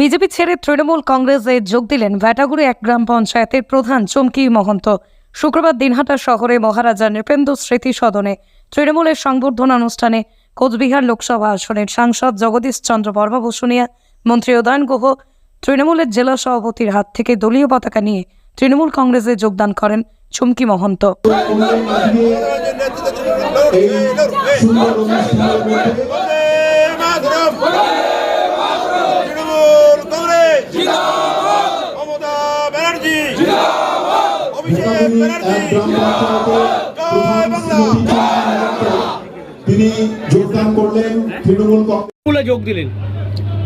BJP ছেড়ে তৃণমূল কংগ্রেসে যোগ দিলেন ভ্যাটাগুড়ি এক গ্রাম পঞ্চায়েতের প্রধান চমকি মহন্ত। শুক্রবার দিনহাটা শহরে মহারাজা নৃপেন্দ্র স্মৃতি সদনে তৃণমূলের সংবর্ধনা অনুষ্ঠানে কোচবিহার লোকসভা আসনের সাংসদ জগদীশ চন্দ্র বর্মা মন্ত্রী উদয়ন গুহ তৃণমূলের জেলা সভাপতির হাত থেকে দলীয় পতাকা নিয়ে তৃণমূল কংগ্রেসে যোগদান করেন চুমকি মহন্ত তৃণমূল কংগ্রেস মমতা ব্যানার্জি তিনি যোগদান করলেন, তৃণমূল কংগ্রেস যোগ দিলেন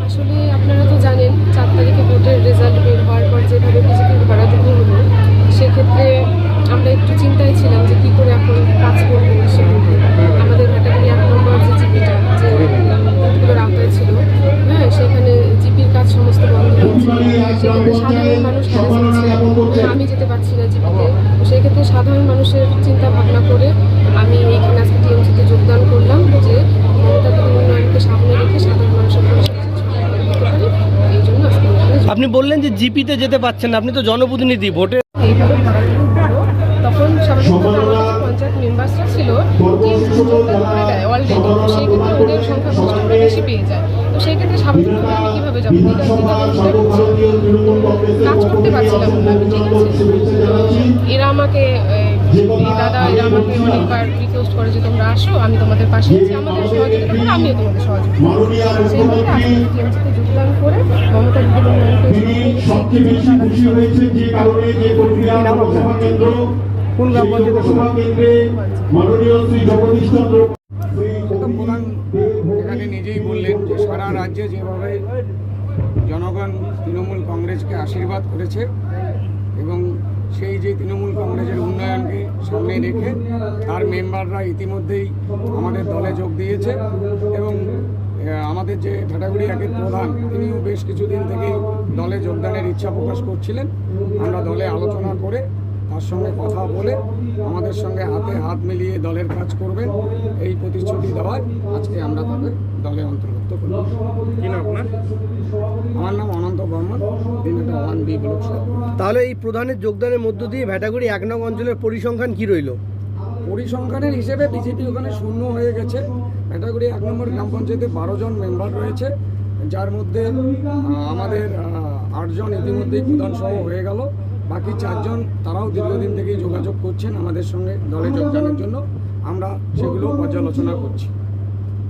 আসলে আপনারা তো জানেন, চার তারিখে ভোটের রেজাল্ট বের হওয়ার পর যেভাবে বিজেপির ভরাডুবি হলো, সেক্ষেত্রে আমরা একটু চিন্তায় ছিলাম যে কী করে এখন কাজ করব সেক্ষেত্রে আমাদের ভ্যাটাগরি এক নম্বর যে জিপিটা, যে বুথগুলোর আওতায় ছিল হ্যাঁ সেখানে জিপির কাজ সমস্ত বন্ধ হয়েছে সেক্ষেত্রে সাধারণ মানুষ আমি যেতে পারছি না জিপিতে সেক্ষেত্রে সাধারণ মানুষের চিন্তা ভাবনা করে আমি এইখানে আজকে টিএমসিতে যোগদান করলাম যে উন্নয়নকে সামনে রেখে সাধারণ মানুষের আপনি বললেন যে জিপিতে যেতে পারছেন না আপনি তো জনপ্রতিনিধি ভোটে তখন পঞ্চায়েত মেম্বার্সরা ছিল অলরেডি সেই ক্ষেত্রে ওদের সংখ্যাগরিষ্ঠটা বেশি পেয়ে যায়। তো সেই ক্ষেত্রে স্বাভাবিকভাবে আমি কীভাবে যাব? কাজ করতে পারছিলাম না আমি ঠিক আছে। আমাকে দাদা এরা আমাকে অনেকবার রিকোয়েস্ট করে যে তোমরা আসো আমি তোমাদের পাশে আছি আমাদের সহযোগিতা করো আমিও তোমাদের সহযোগিতা টিএমসিতে যোগদান করে মমতা দিদির উন্নয়নকে তিনি সবচেয়ে বেশি খুশি হয়েছে যে কারণে যে কোচবিহার লোকসভা কেন্দ্র কোন গ্রাম সেই পঞ্চায়েতে লোকসভা কেন্দ্রে মাননীয় শ্রী জগদীশ চন্দ্র শ্রী প্রধান এখানে নিজেই বললেন যে সারা রাজ্যে যেভাবে জনগণ তৃণমূল কংগ্রেসকে আশীর্বাদ করেছে এবং সেই যে তৃণমূল কংগ্রেসের উন্নয়নকে সামনে রেখে তার মেম্বাররা ইতিমধ্যেই আমাদের দলে যোগ দিয়েছে এবং আমাদের যে ঠাটাগুড়ি একের প্রধান, তিনিও বেশ কিছুদিন থেকেই দলে যোগদানের ইচ্ছা প্রকাশ করছিলেন। আমরা দলে আলোচনা করে তার সঙ্গে কথা বলে আমাদের সঙ্গে হাতে হাত মিলিয়ে দলের কাজ করবেন এই প্রতিশ্রুতি দেওয়ায় আজকে আমরা তাদের দলে অন্তর্ভুক্ত করি কি না আপনার? ওয়ান বি ব্লক তাহলে এই প্রধানের যোগদানের মধ্য দিয়ে ভ্যাটাগুড়ি এক নং অঞ্চলের পরিসংখ্যান কি রইল? পরিসংখ্যানের হিসেবে বিজেপি ওখানে শূন্য হয়ে গেছে। ক্যাটাগরি এক নম্বর গ্রাম পঞ্চায়েতে বারো জন মেম্বার রয়েছে যার মধ্যে আমাদের আটজন ইতিমধ্যেই প্রধান সহ হয়ে গেল। বাকি চারজন তারাও দীর্ঘদিন থেকেই যোগাযোগ করছেন আমাদের সঙ্গে দলে যোগদানের জন্য। আমরা সেগুলো পর্যালোচনা করছি।